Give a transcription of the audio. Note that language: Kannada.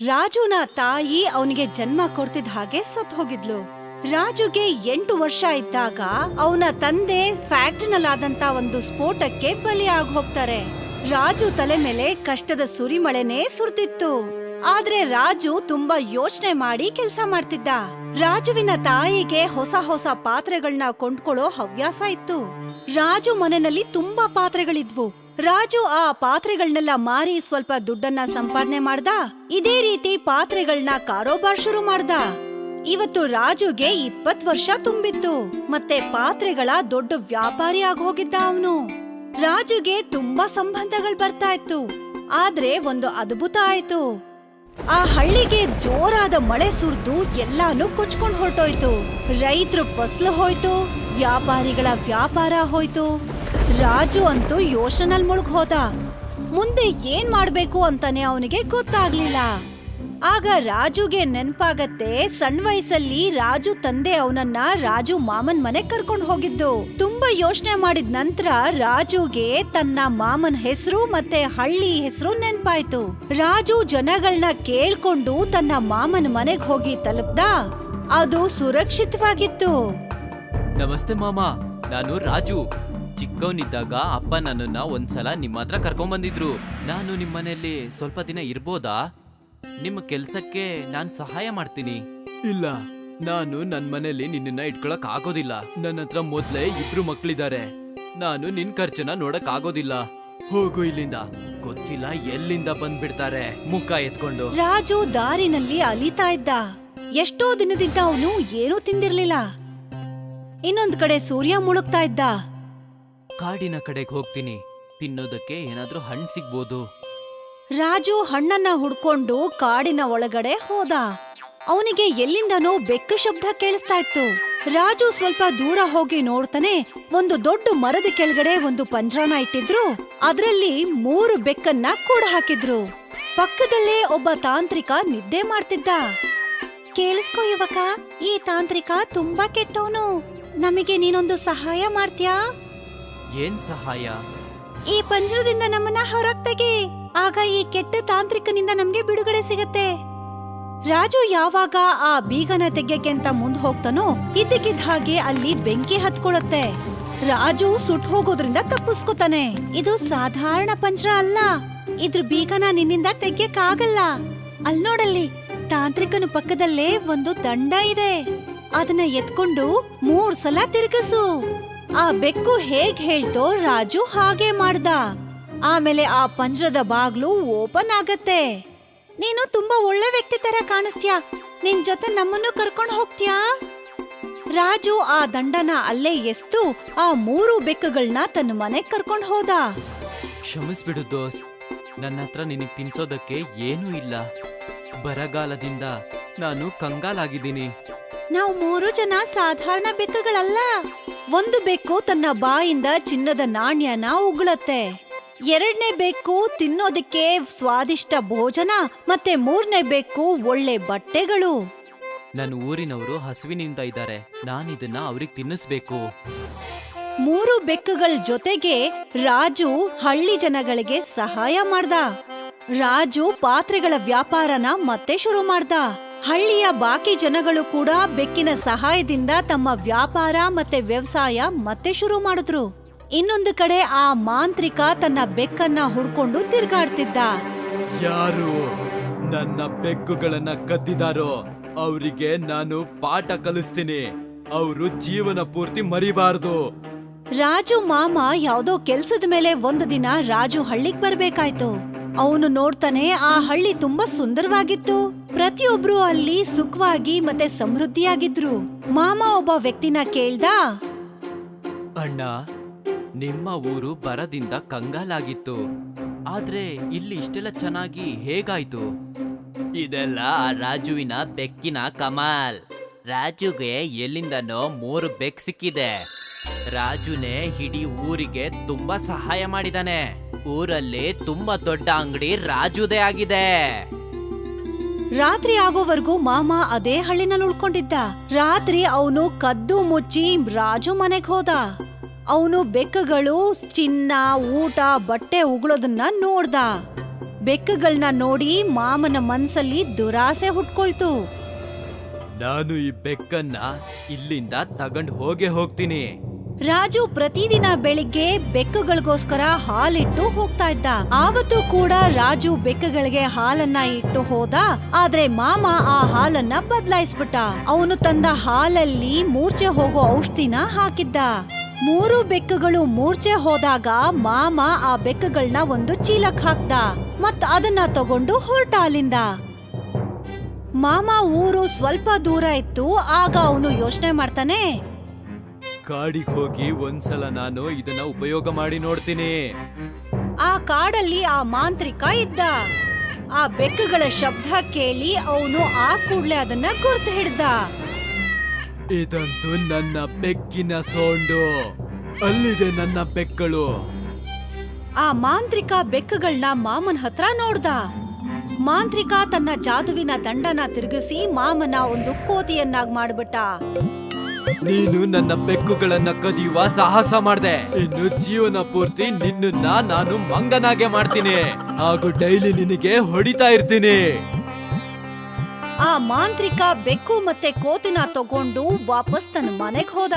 ರಾಜುನ ತಾಯಿ ಅವನಿಗೆ ಜನ್ಮ ಕೊಡ್ತಿದ್ ಹಾಗೆ ಸತ್ ಹೋಗಿದ್ಲು. ರಾಜುಗೆ ಎಂಟು ವರ್ಷ ಇದ್ದಾಗ ಅವನ ತಂದೆ ಫ್ಯಾಕ್ಟ್ರಿನಲ್ಲಾದಂತ ಒಂದು ಸ್ಫೋಟಕ್ಕೆ ಬಲಿ ಆಗ್ ಹೋಗ್ತಾರೆ ರಾಜು ತಲೆ ಮೇಲೆ ಕಷ್ಟದ ಸುರಿಮಳೆನೇ ಸುರ್ತಿತ್ತು ಆದ್ರೆ ರಾಜು ತುಂಬಾ ಯೋಚನೆ ಮಾಡಿ ಕೆಲಸ ಮಾಡ್ತಿದ್ದ. ರಾಜುವಿನ ತಾಯಿಗೆ ಹೊಸ ಹೊಸ ಪಾತ್ರೆಗಳನ್ನ ಕೊಂಡ್ಕೊಳ್ಳೋ ಹವ್ಯಾಸ ಇತ್ತು. ರಾಜು ಮನೆಯಲ್ಲಿ ತುಂಬಾ ಪಾತ್ರೆಗಳಿದ್ವು. ರಾಜು ಆ ಪಾತ್ರೆಗಳನ್ನೆಲ್ಲ ಮಾರಿ ಸ್ವಲ್ಪ ದುಡ್ಡನ್ನ ಸಂಪಾದನೆ ಮಾಡ್ದ. ಇದೇ ರೀತಿ ಪಾತ್ರೆಗಳನ್ನ ಕಾರೋಬಾರ್ ಶುರು ಮಾಡ್ದ. ಇವತ್ತು ರಾಜುಗೆ ಇಪ್ಪತ್ ವರ್ಷ ತುಂಬಿತ್ತು. ಮತ್ತೆ ಪಾತ್ರೆಗಳ ದೊಡ್ಡ ವ್ಯಾಪಾರಿ ಹೋಗಿದ್ದ ಅವನು. ರಾಜುಗೆ ತುಂಬಾ ಸಂಬಂಧಗಳು ಬರ್ತಾ ಇತ್ತು. ಆದ್ರೆ ಒಂದು ಅದ್ಭುತ ಆಯ್ತು. ಆ ಹಳ್ಳಿಗೆ ಜೋರಾದ ಮಳೆ ಸುರಿದು ಎಲ್ಲಾನು ಕೊಚ್ಕೊಂಡ್ ಹೊರಟೋಯ್ತು. ರೈತರು ಫಸ್ಲು ಹೋಯ್ತು, ವ್ಯಾಪಾರಿಗಳ ವ್ಯಾಪಾರ ಹೋಯ್ತು. ರಾಜು ಅಂತೂ ಯೋಶನಲ್ ಮುಳುಗ್ ಹೋದ. ಮುಂದೆ ಏನ್ ಮಾಡ್ಬೇಕು ಅಂತಾನೆ ಅವನಿಗೆ ಗೊತ್ತಾಗ್ಲಿಲ್ಲ. ಆಗ ರಾಜುಗೆ ನೆನ್ಪಾಗತ್ತೆ ಸಣ್ಣ ವಯಸ್ಸಲ್ಲಿ ರಾಜು ತಂದೆ ಅವನನ್ನ ರಾಜು ಮಾಮನ್ ಮನೆ ಕರ್ಕೊಂಡು ಹೋಗಿದ್ದು. ತುಂಬಾ ಯೋಚನೆ ಮಾಡಿದ ನಂತರ ರಾಜುಗೆ ತನ್ನ ಮಾಮನ್ ಹೆಸರು ಮತ್ತೆ ಹಳ್ಳಿ ಹೆಸರು ನೆನ್ಪಾಯ್ತು. ರಾಜು ಜನಗಳನ್ನ ಕೇಳ್ಕೊಂಡು ತನ್ನ ಮಾಮನ್ ಮನೆಗ್ ಹೋಗಿ ತಲುಪ್ದ. ಅದು ಸುರಕ್ಷಿತವಾಗಿತ್ತು. ನಮಸ್ತೆ ಮಾಮ, ನಾನು ರಾಜು. ಚಿಕ್ಕವನಿದ್ದಾಗ ಅಪ್ಪ ನನ್ನನ್ನ ಒಂದ್ಸಲ ನಿಮ್ಮ ಹತ್ರ ಕರ್ಕೊಂಬಂದಿದ್ರು. ನಾನು ನಿಮ್ಮನೆಯಲ್ಲಿ ಸ್ವಲ್ಪ ದಿನ ಇರ್ಬೋದಾ? ನಿಮ್ಮ ಕೆಲ್ಸಕ್ಕೆ ನಾನ್ ಸಹಾಯ ಮಾಡ್ತೀನಿ. ಇಲ್ಲ ನಾನು ನನ್ ಮನೇಲಿ ನಿನ್ನನ್ನ ಇಟ್ಕೊಳಕ್ ಆಗೋದಿಲ್ಲ. ನನ್ನ ಹತ್ರ ಮೊದ್ಲೇ ಇಬ್ರು ಮಕ್ಳಿದ್ದಾರೆ ನಾನು ನಿನ್ ಖರ್ಚನ್ನ ನೋಡಕ್ ಆಗೋದಿಲ್ಲ. ಹೋಗು ಇಲ್ಲಿಂದ. ಗೊತ್ತಿಲ್ಲ ಎಲ್ಲಿಂದ ಬಂದ್ಬಿಡ್ತಾರೆ. ಮುಖ ಎತ್ಕೊಂಡು. ರಾಜು ದಾರಿನಲ್ಲಿ ಅಲಿತಾ ಇದ್ದ. ಎಷ್ಟೋ ದಿನದಿಂದ ಅವನು ಏನೂ ತಿಂದಿರ್ಲಿಲ್ಲ. ಇನ್ನೊಂದ್ ಕಡೆ ಸೂರ್ಯ ಮುಳುಗ್ತಾ ಇದ್ದ. ಕಾಡಿನ ಕಡೆಗೆ ಹೋಗ್ತೀನಿ. ತಿನ್ನೋದಕ್ಕೆ ಏನಾದ್ರೂ ಹಣ್ಣು ಸಿಗ್ಬೋದು. ರಾಜು ಹಣ್ಣನ್ನ ಹುಡ್ಕೊಂಡು ಕಾಡಿನ ಒಳಗಡೆ ಹೋದ. ಅವನಿಗೆ ಎಲ್ಲಿಂದನೋ ಬೆಕ್ಕು ಶಬ್ದ ಕೇಳಿಸ್ತಾ ಇತ್ತು. ರಾಜು ಸ್ವಲ್ಪ ದೂರ ಹೋಗಿ ನೋಡ್ತಾನೆ ಒಂದು ದೊಡ್ಡ ಮರದ ಕೆಳಗಡೆ ಒಂದು ಪಂಜರನ ಇಟ್ಟಿದ್ರು. ಅದರಲ್ಲಿ ಮೂರು ಬೆಕ್ಕನ್ನ ಕೂಡ ಹಾಕಿದ್ರು. ಪಕ್ಕದಲ್ಲೇ ಒಬ್ಬ ತಾಂತ್ರಿಕ ನಿದ್ದೆ ಮಾಡ್ತಿದ್ದ. ಕೇಳಿಸ್ಕೋ ಯುವಕ, ಈ ತಾಂತ್ರಿಕ ತುಂಬಾ ಕೆಟ್ಟವನು. ನಮಗೆ ನೀನೊಂದು ಸಹಾಯ ಮಾಡ್ತ್ಯಾ? ಏನ್ ಸಹಾಯ? ಈ ಪಂಜರದಿಂದ ನಮ್ಮನ್ನ ಹೊರಗ್ ತೆಗಿ ಆಗ ಈ ಕೆಟ್ಟ ತಾಂತ್ರಿಕನಿಂದ ನಮ್ಗೆ ಬಿಡುಗಡೆ ಸಿಗತ್ತೆ. ರಾಜು ಯಾವಾಗ ಆ ಬೀಗನ ತೆಗ್ಯಕ್ಕೆ ಅಂತ ಮುಂದ್ ಹೋಗ್ತಾನೋ, ಇದ್ದಕ್ಕಿದ್ದ ಹಾಗೆ ಅಲ್ಲಿ ಬೆಂಕಿ ಹತ್ಕೊಳತ್ತೆ. ರಾಜು ಸುಟ್ ಹೋಗೋದ್ರಿಂದ ತಪ್ಪಿಸ್ಕೊತಾನೆ. ಇದು ಸಾಧಾರಣ ಪಂಜರ ಅಲ್ಲ. ಇದ್ರ ಬೀಗನ ನಿನ್ನಿಂದ ತೆಗ್ಯಕ್ ಆಗಲ್ಲ ಅಲ್ ನೋಡಲ್ಲಿ, ತಾಂತ್ರಿಕನ ಪಕ್ಕದಲ್ಲೇ ಒಂದು ದಂಡ ಇದೆ. ಅದನ್ನ ಎತ್ಕೊಂಡು ಮೂರ್ ಸಲ ತಿರುಗಿಸು. ಆ ಬೆಕ್ಕು ಹೇಗ್ ಹೇಳ್ತೋ ರಾಜು ಹಾಗೆ ಮಾಡ್ದ. ಆಮೇಲೆ ಆ ಪಂಜರದ ಬಾಗ್ಲು ಓಪನ್ ಆಗತ್ತೆ. ನೀನು ತುಂಬಾ ಒಳ್ಳೆ ವ್ಯಕ್ತಿ ತರ ಕಾಣಿಸ್ತ್ಯಾ. ನಿನ್ ಜೊತೆ ನಮ್ಮನ್ನು ಕರ್ಕೊಂಡ್ ಹೋಗ್ತ್ಯಾ? ರಾಜು ಆ ದಂಡನ ಅಲ್ಲೇ ಎಸ್ತು ಆ ಮೂರು ಬೆಕ್ಕುಗಳನ್ನ ತನ್ನ ಮನೆಗ್ ಕರ್ಕೊಂಡ್ ಹೋದ. ಕ್ಷಮಿಸ್ಬಿಡು ದೋಸ್ ನನ್ನ ಹತ್ರ ನಿನಗೆ ತಿನ್ಸೋದಕ್ಕೆ ಏನೂ ಇಲ್ಲ. ಬರಗಾಲದಿಂದ ನಾನು ಕಂಗಾಲಾಗಿದ್ದೀನಿ. ನಾವು ಮೂರು ಜನ ಸಾಧಾರಣ ಬೆಕ್ಕುಗಳಲ್ಲ. ಒಂದು ಬೆಕ್ಕು ತನ್ನ ಬಾಯಿಂದ ಚಿನ್ನದ ನಾಣ್ಯನ ಉಗುಳತ್ತೆ. ಎರಡನೇ ಬೆಕ್ಕು ತಿನ್ನೋದಕ್ಕೆ ಸ್ವಾದಿಷ್ಟ ಭೋಜನ ಮತ್ತೆ ಮೂರನೇ ಬೆಕ್ಕು ಒಳ್ಳೆ ಬಟ್ಟೆಗಳು. ನನ್ನ ಊರಿನವರು ಹಸುವಿನಿಂದ ಇದ್ದಾರೆ. ನಾನಿದನ್ನ ಅವ್ರಿಗೆ ತಿನ್ನಿಸ್ಬೇಕು. ಮೂರು ಬೆಕ್ಕುಗಳ ಜೊತೆಗೆ ರಾಜು ಹಳ್ಳಿ ಜನಗಳಿಗೆ ಸಹಾಯ ಮಾಡ್ದ. ರಾಜು ಪಾತ್ರೆಗಳ ವ್ಯಾಪಾರನ ಮತ್ತೆ ಶುರು ಮಾಡ್ದ. ಹಳ್ಳಿಯ ಬಾಕಿ ಜನಗಳು ಕೂಡ ಬೆಕ್ಕಿನ ಸಹಾಯದಿಂದ ತಮ್ಮ ವ್ಯಾಪಾರ ಮತ್ತೆ ವ್ಯವಸಾಯ ಮತ್ತೆ ಶುರು ಮಾಡಿದ್ರು. ಇನ್ನೊಂದು ಕಡೆ ಆ ಮಾಂತ್ರಿಕ ತನ್ನ ಬೆಕ್ಕನ್ನ ಹುಡ್ಕೊಂಡು ತಿರ್ಗಾಡ್ತಿದ್ದ. ಯಾರು ನನ್ನ ಬೆಕ್ಕುಗಳನ್ನ ಕದ್ದಿದಾರೋ ಅವರಿಗೆ ನಾನು ಪಾಠ ಕಲಿಸ್ತೀನಿ. ಅವರು ಜೀವನ ಪೂರ್ತಿ ಮರಿಬಾರದು. ರಾಜು ಮಾಮ ಯಾವ್ದೋ ಕೆಲ್ಸದ ಮೇಲೆ ಒಂದು ದಿನ ರಾಜು ಹಳ್ಳಿಗ್ ಬರ್ಬೇಕಾಯ್ತು. ಅವನು ನೋಡ್ತಾನೆ ಆ ಹಳ್ಳಿ ತುಂಬಾ ಸುಂದರವಾಗಿತ್ತು. ಪ್ರತಿಯೊಬ್ರು ಅಲ್ಲಿ ಸುಖವಾಗಿ ಮತ್ತೆ ಸಮೃದ್ಧಿಯಾಗಿದ್ರು. ಮಾಮ ಒಬ್ಬ ವ್ಯಕ್ತಿನ ಕೇಳ್ದ, ಅಣ್ಣ, ನಿಮ್ಮ ಊರು ಬರದಿಂದ ಕಂಗಾಲಾಗಿತ್ತು. ಆದ್ರೆ ಇಲ್ಲಿ ಇಷ್ಟೆಲ್ಲ ಚೆನ್ನಾಗಿ ಹೇಗಾಯ್ತು? ಇದೆಲ್ಲ ಆ ರಾಜುವಿನ ಬೆಕ್ಕಿನ ಕಮಾಲ್. ರಾಜುಗೆ ಎಲ್ಲಿಂದನೋ ಮೂರು ಬೆಕ್ ಸಿಕ್ಕಿದೆ. ರಾಜುನೇ ಇಡೀ ಊರಿಗೆ ತುಂಬಾ ಸಹಾಯ ಮಾಡಿದಾನೆ. ಊರಲ್ಲಿ ತುಂಬಾ ದೊಡ್ಡ ಅಂಗಡಿ ರಾಜುದೇ ಆಗಿದೆ. ರಾತ್ರಿ ಆಗೋವರೆಗೂ ಮಾಮ ಅದೇ ಹಳ್ಳಿನಲ್ಲಿ ಉಳ್ಕೊಂಡಿದ್ದ. ರಾತ್ರಿ ಅವನು ಕದ್ದು ಮುಚ್ಚಿ ರಾಜು ಮನೆಗ್ ಹೋದ. ಅವನು ಬೆಕ್ಕಗಳು, ಚಿನ್ನ, ಊಟ, ಬಟ್ಟೆ ಉಗುಳೋದನ್ನ ನೋಡ್ದ. ಬೆಕ್ಕುಗಳನ್ನ ನೋಡಿ ಮಾಮನ ಮನ್ಸಲ್ಲಿ ದುರಾಸೆ ಹುಟ್ಕೊಳ್ತು. ನಾನು ಈ ಬೆಕ್ಕನ್ನ ಇಲ್ಲಿಂದ ತಗೊಂಡು ಹೋಗೇ ಹೋಗ್ತೀನಿ. ರಾಜು ಪ್ರತಿದಿನ ಬೆಳಿಗ್ಗೆ ಬೆಕ್ಕುಗಳಿಗೋಸ್ಕರ ಹಾಲಿಟ್ಟು ಹೋಗ್ತಾ ಇದ್ದ. ಆವತ್ತು ಕೂಡ ರಾಜು ಬೆಕ್ಕುಗಳಿಗೆ ಹಾಲನ್ನ ಇಟ್ಟು ಹೋದ. ಆದ್ರೆ ಮಾಮ ಆ ಹಾಲನ್ನ ಬದಲಾಯಿಸ್ಬಿಟ್ಟ. ಅವನು ತಂದ ಹಾಲಲ್ಲಿ ಮೂರ್ಛೆ ಹೋಗೋ ಔಷಧಿನ ಹಾಕಿದ್ದ. ಮೂರು ಬೆಕ್ಕುಗಳು ಮೂರ್ಛೆ ಹೋದಾಗ ಮಾಮ ಆ ಬೆಕ್ಕುಗಳನ್ನ ಒಂದು ಚೀಲಕ್ ಹಾಕ್ದ. ಮತ್ ಅದನ್ನ ತಗೊಂಡು ಹೊರಟ ಅಲ್ಲಿಂದ. ಮಾಮ ಊರು ಸ್ವಲ್ಪ ದೂರ ಇತ್ತು. ಆಗ ಅವನು ಯೋಚನೆ ಮಾಡ್ತಾನೆ ಕಾಡಿಗೆ ಹೋಗಿ ಒಂದ್ಸಲ ನಾನು ಇದನ್ನ ಉಪಯೋಗ ಮಾಡಿ ನೋಡ್ತೀನಿ. ಆ ಕಾಡಲ್ಲಿ ಆ ಮಾಂತ್ರಿಕ ಇದ್ದ. ಆ ಬೆಕ್ಕುಗಳ ಶಬ್ದ ಕೇಳಿ ಅವನು ಆ ಕೂಡ್ಲೆ ಅದನ್ನ ಗುರ್ತು ಹಿಡ್ದ. ಇದಂತೂ ನನ್ನ ಬೆಕ್ಕಿನ ಸೋಂಡು. ಅಲ್ಲಿದೆ ನನ್ನ ಬೆಕ್ಕಳು. ಆ ಮಾಂತ್ರಿಕ ಬೆಕ್ಕುಗಳನ್ನ ಮಾಮನ್ ಹತ್ರ ನೋಡ್ದ. ಮಾಂತ್ರಿಕ ತನ್ನ ಜಾದುವಿನ ದಂಡನ ತಿರುಗಿಸಿ ಮಾಮನ ಒಂದು ಕೋತಿಯನ್ನಾಗಿ ಮಾಡ್ಬಿಟ್ಟ. ನೀನು ನನ್ನ ಬೆಕ್ಕುಗಳನ್ನ ಕದಿಯುವ ಸಾಹಸ ಮಾಡಿದೆ. ಇನ್ನು ಜೀವನ ಪೂರ್ತಿ ನಿನ್ನನ್ನ ನಾನು ಮಂಗನಾಗೆ ಮಾಡ್ತೀನಿ. ಹಾಗೂ ಡೈಲಿ ನಿನಗೆ ಹೊಡಿತಾ ಇರ್ತೀನಿ. ಆ ಮಾಂತ್ರಿಕ ಬೆಕ್ಕು ಮತ್ತೆ ಕೋತಿನ ತಗೊಂಡು ವಾಪಸ್ ತನ್ನ ಮನೆಗ್ ಹೋದ.